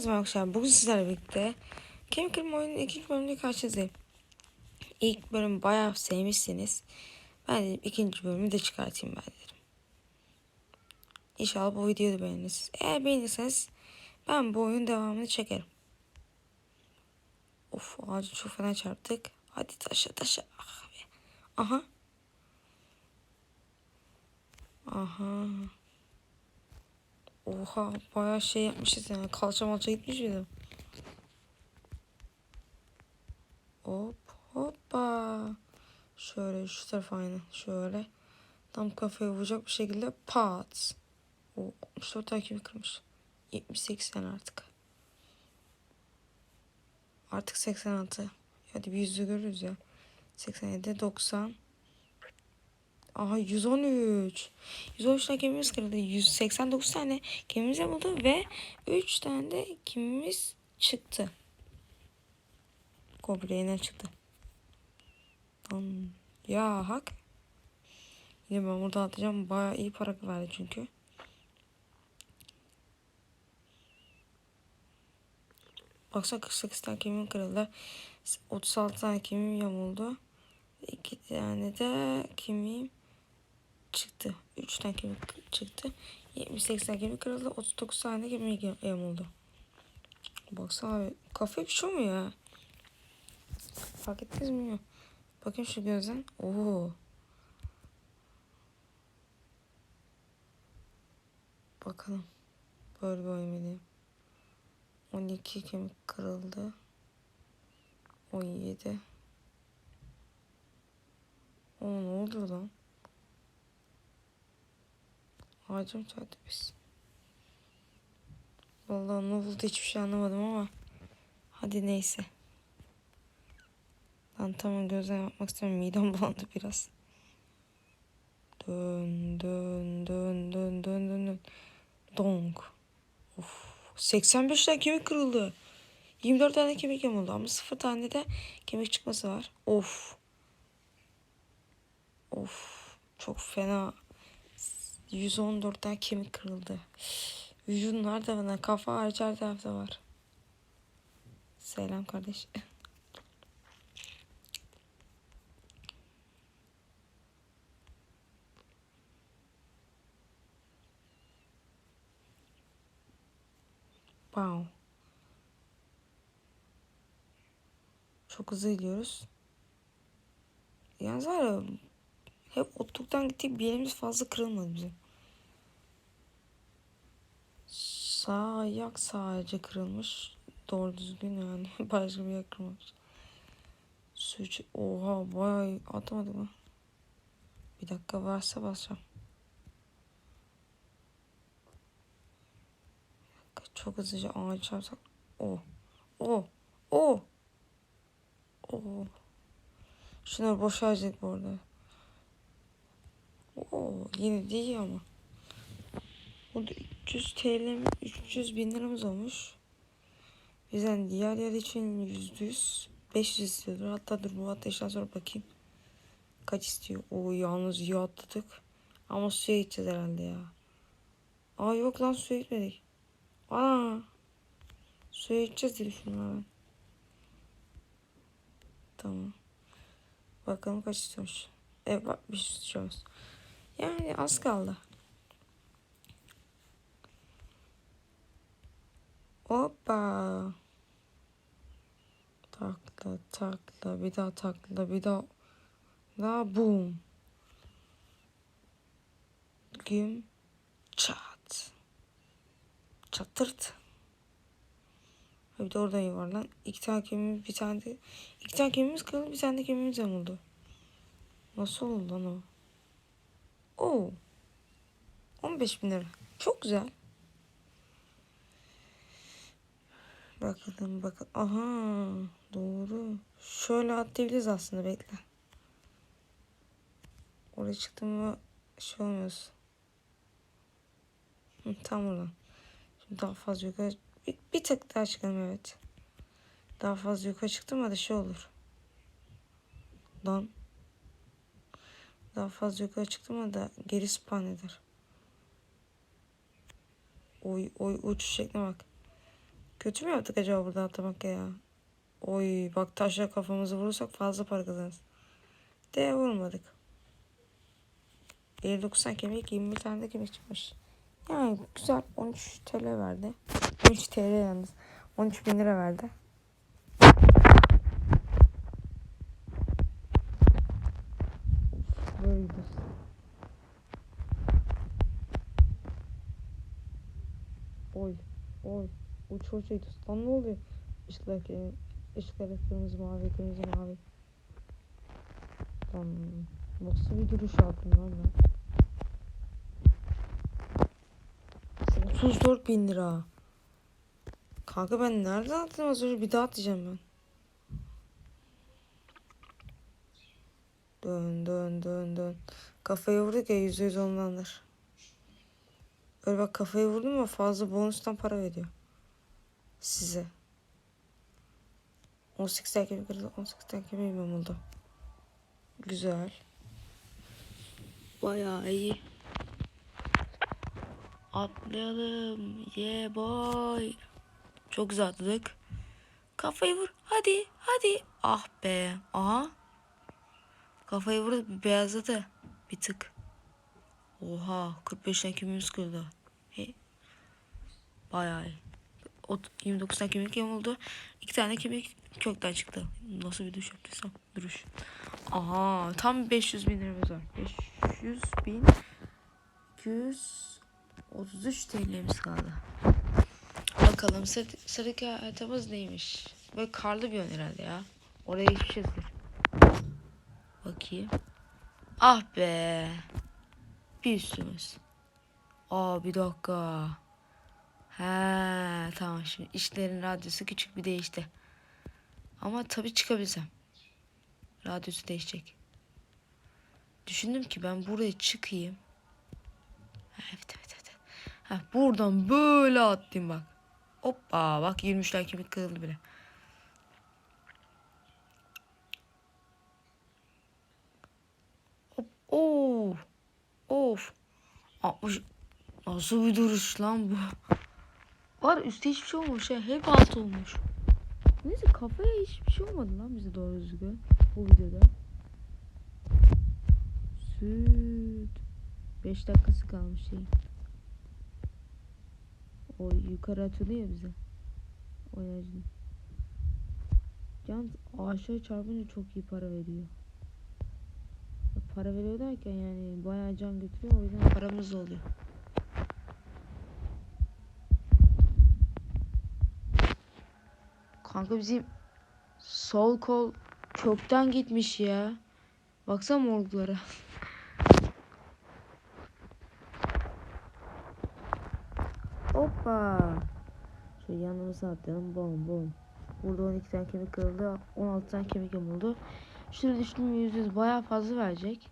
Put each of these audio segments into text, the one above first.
Arkadaşlar bugün sizlerle birlikte Kemik Kırma oyunun ikinci bölümüne karşınızdayım. İlk bölümü bayağı sevmişsiniz. Ben dedim ikinci bölümü de çıkartayım ben dedim. İnşallah bu videoyu da beğenirsiniz. Eğer beğenirseniz ben bu oyunun devamını çekerim. Of ağacı çok fena çarptık. Hadi taşa taşa. Ah be. Aha. Aha. Oha bayağı şey yapmışız yani. Kalça malça gitmiş miydim? Hop hoppa. Şöyle şu tarafa aynı. Şöyle. Tam kafaya vuracak bir şekilde pat. O 64 takimi kırmış. 78 tane artık. Artık 86. Hadi bir yüzü görürüz ya. 87, 90. Aha 113. 113 tane kemiğimiz kırıldı. 189 tane kemiğimiz yapıldı ve 3 tane de kemiğimiz çıktı. Kobra çıktı. Lan ya hak. Yine ben burada atacağım. Bayağı iyi para verdi çünkü. Baksana 48 tane kemiğim kırıldı. 36 tane kemiğim yamuldu. 2 tane de kemiğim çıktı. 3 tane kemik çıktı. 78 tane kemik kırıldı. 39 tane kemik yamuldu. Baksana abi. Bir şey olmuyor ya. Fark ettiniz mi? Bakın şu gözden. Oo. Bakalım. Böyle bir oyun 12 kemik kırıldı. 17. O ne oldu lan? Ağacım çarptı biz. Vallahi ne oldu hiçbir şey anlamadım ama. Hadi neyse. Lan tamam gözden yapmak istemiyorum. Midem bulandı biraz. Dön dön dön dön dön dön dön. Dong. Of. 85 tane kemik kırıldı. 24 tane kemik yamuldu ama 0 tane de kemik çıkması var. Of. Of. Çok fena. 114 tane kemik kırıldı. Vücudun her tarafında, kafa hariç her tarafta var. Selam kardeş. Wow. Çok hızlı gidiyoruz. Yalnız var ya hep otluktan gittik bir yerimiz fazla kırılmadı bizim. Sağ ayak sadece kırılmış. Doğru düzgün yani. Başka bir yer kırılmamış. Su iç- Oha bayağı atamadık mı? Bir dakika varsa basacağım. Çok hızlıca ağaç çarpsak. O. O. O. O. Şunları boş harcadık bu arada. Oo, yine değil ama. Burada 300 TL 300 bin liramız olmuş. Bizden diğer yer için yüzde yüz 500 istiyordur. Hatta dur bu ateşten sonra bakayım. Kaç istiyor? Oo yalnız iyi atladık. Ama suya gideceğiz herhalde ya. Aa yok lan suya gitmedik. Aa. Suya gideceğiz diye düşünüyorum. Tamam. Bakalım kaç istiyormuş. Evet bak bir şey istiyoruz. Yani az kaldı. Hoppa. Takla bir daha takla bir daha. Daha boom. Güm çat. Çatırt. Bir de oradan yuvarlan. İki tane kemiğimiz bir tane de. İki tane kemiğimiz kırıldı bir tane de kemiğimiz yamuldu. Nasıl oldu lan o? Oo. 15 bin lira. Çok güzel. Bakalım bakalım. Aha doğru. Şöyle atlayabiliriz aslında bekle. Oraya çıktım mı şey olmuyoruz. Tam oradan. Şimdi daha fazla yukarı bir, bir tık daha çıkalım evet. Daha fazla yukarı çıktım hadi şey olur. Lan. Daha fazla yukarı çıktım ama da geri spawn eder. Oy oy uçuş şekline bak. Kötü mü yaptık acaba burada atlamak ya? Oy bak taşla kafamızı vurursak fazla para kazanırız. De vurmadık. 59 tane kemik 21 tane de kemik çıkmış. Yani güzel 13 TL verdi. 13 TL yalnız. 13 bin lira verdi. Böyle. Oy oy uç uç gidiyoruz. Lan ne oluyor? Işıklar, ki- ışıklar kırmızı mavi kırmızı mavi. Lan nasıl bir duruş yaptım lan ben? 34 bin lira. Kanka ben nereden attım az önce bir daha atacağım ben. Dön dön dön dön. Kafayı vurduk ya yüzde yüz ondandır. Öyle bak kafayı vurdum ama fazla bonustan para veriyor. Size. 18 tane kemik kırıldı. 18 tane kemiğim oldu. Güzel. Bayağı iyi. Atlayalım. Yeah boy. Çok güzel atladık. Kafayı vur. Hadi. Hadi. Ah be. Aha. Kafayı vurdu. bir Beyazladı. Bir tık. Oha. 45 tane kemiğimiz kırıldı. Hey. Bayağı iyi. Ot- 29 tane kemik oldu. 2 tane kemik kökten çıktı. Nasıl bir duş yaptıysam. Duruş. Aha. Tam 500 bin liramız var. 500 bin 233 TL'miz kaldı. Bakalım sıradaki haritamız neymiş? Böyle karlı bir yön herhalde ya. Oraya geçmişizdir. Bakayım. Ah be. Bir üstümüz. Aa bir dakika. He tamam şimdi işlerin radyosu küçük bir değişti. Ama tabii çıkabilsem. Radyosu değişecek. Düşündüm ki ben buraya çıkayım. Evet evet evet. Ha, buradan böyle attım bak. Hoppa bak 23'ler kemik kırıldı bile. Hop, of. Of. 60. Nasıl bir duruş lan bu? Var üstte hiçbir şey olmamış ya. Hep alt olmuş. Neyse kafaya hiçbir şey olmadı lan bize doğru düzgün. Bu videoda. Süt. 5 dakikası kalmış şey. O yukarı ya bize. O enerjini. Can aşağı çarpınca çok iyi para veriyor. Para veriyor derken yani bayağı can götürüyor o yüzden paramız oluyor. Kanka bizim sol kol kökten gitmiş ya. Baksana morglara. Hoppa. Şöyle yanımıza atlayalım. Bom bom. Burada 12 tane kemik kırıldı. 16 tane kemik oldu. Şurada düşündüm %100 bayağı fazla verecek.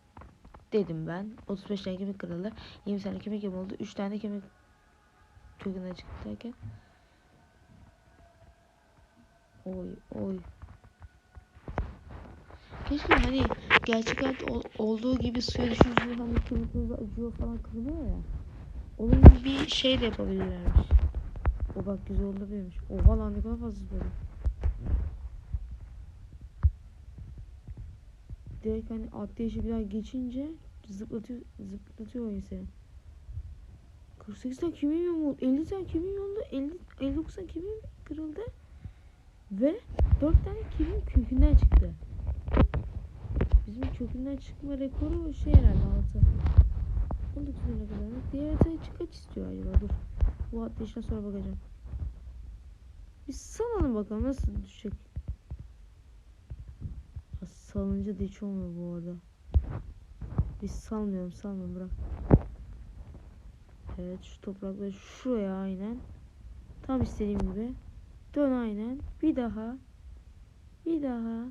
Dedim ben. 35 tane kemik kırıldı. 20 tane kemik oldu. 3 tane kemik kökünden çıktı derken. Oy oy. Keşke hani gerçek hayatta ol- olduğu gibi suya düşünce hani kemikleriniz acıyor falan kırılıyor ya. Onun bir şey de yapabilirlermiş. O bak güzel olabilirmiş. Oha lan ne kadar fazla böyle. Direkt hani atlayışı bir daha geçince zıplatıyor, zıplatıyor insanı. 48 tane kemiğim oldu. 50 tane kemiğim oldu. 50, 59 tane kemiğim kırıldı. Ve 4 tane kemiğim kökünden çıktı. Bizim kökünden çıkma rekoru şey herhalde 6. 19 güne kadar. Diğer haritaya kaç istiyor acaba? Dur. Bu atlayıştan sonra bakacağım. Bir salalım bakalım nasıl düşecek. Salınca da hiç olmuyor bu arada. Biz salmıyorum salmıyorum bırak. Evet şu toprakları şuraya aynen. Tam istediğim gibi. Dön aynen. Bir daha. Bir daha.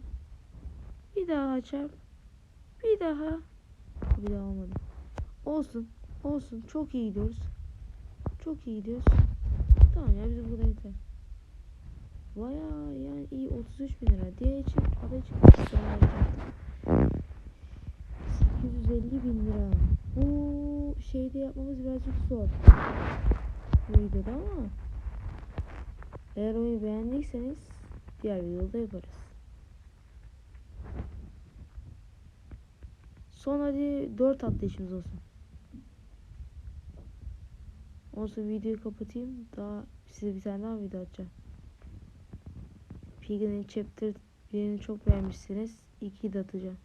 Bir daha çarp. Bir daha. Bir daha olmadı. Olsun. Olsun. Çok iyi gidiyoruz. Çok iyi gidiyoruz. Tamam ya bize bu kadar yeter. Baya yani iyi 33 bin lira. Diğer için ada için sonra yapacaktım. 850 bin lira. Bu şeyde yapmamız birazcık zor. Bu videoda ama Eğer oyunu beğendiyseniz diğer videoda yaparız. Son hadi 4 atlayışımız olsun. Sonra videoyu kapatayım. Daha size bir tane daha video atacağım. Piggy'nin chapter birini çok beğenmişsiniz. 2'yi de atacağım.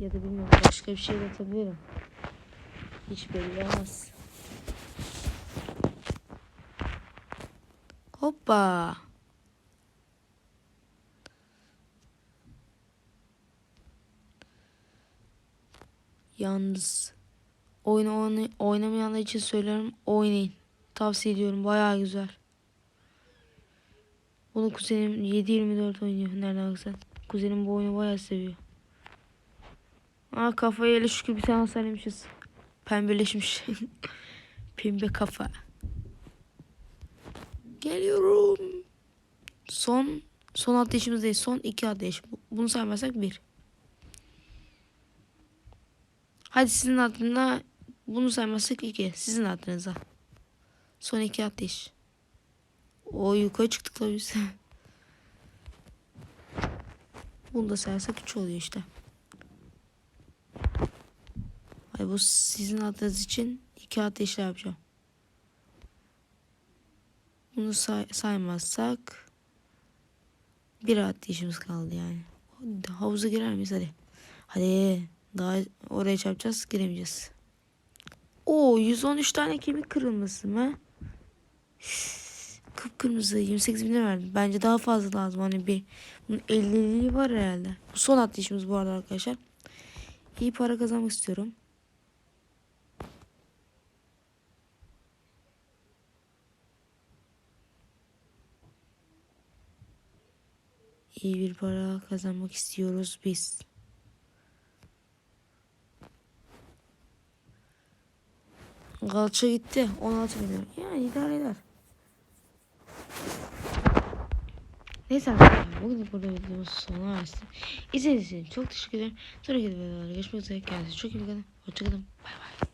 Ya da bilmiyorum başka bir şey de atabilirim. Hiç belli olmaz. Hoppa. Yalnız oyunu oyna- oynamayanlar için söylüyorum oynayın. Tavsiye ediyorum bayağı güzel. Bunu kuzenim 7-24 oynuyor nereden baksan. Kuzenim bu oyunu bayağı seviyor. Aa kafayı ele şükür bir tane hasarlamışız. Pembeleşmiş. Pembe kafa. Geliyorum. Son son atlayışımız değil. Son iki. Bu- Bunu saymazsak bir. Hadi sizin adına bunu saymazsak iki. Sizin adınıza. Son iki atlayış. O yukarı çıktık da biz. Bunu da sayarsak üç oluyor işte. Ay bu sizin adınız için iki ateşler yapacağım. Bunu say saymazsak bir ateşimiz kaldı yani. Havuza girer miyiz hadi. Hadi daha oraya çarpacağız giremeyeceğiz. Oo 113 tane kemik kırılması mı? Kıpkırmızı 28 bin verdim. Bence daha fazla lazım. Hani bir bunun 50'liği var herhalde. Bu son atlayışımız bu arada arkadaşlar. İyi para kazanmak istiyorum. İyi bir para kazanmak istiyoruz biz. Galça gitti. 16 milyon. Yani idare eder. Neyse arkadaşlar bugün burada videomuz sona ersin. İzlediğiniz için çok teşekkür ederim. Sonraki videolarda görüşmek üzere. Kendinize çok iyi bakın. Hoşçakalın. Bay bay.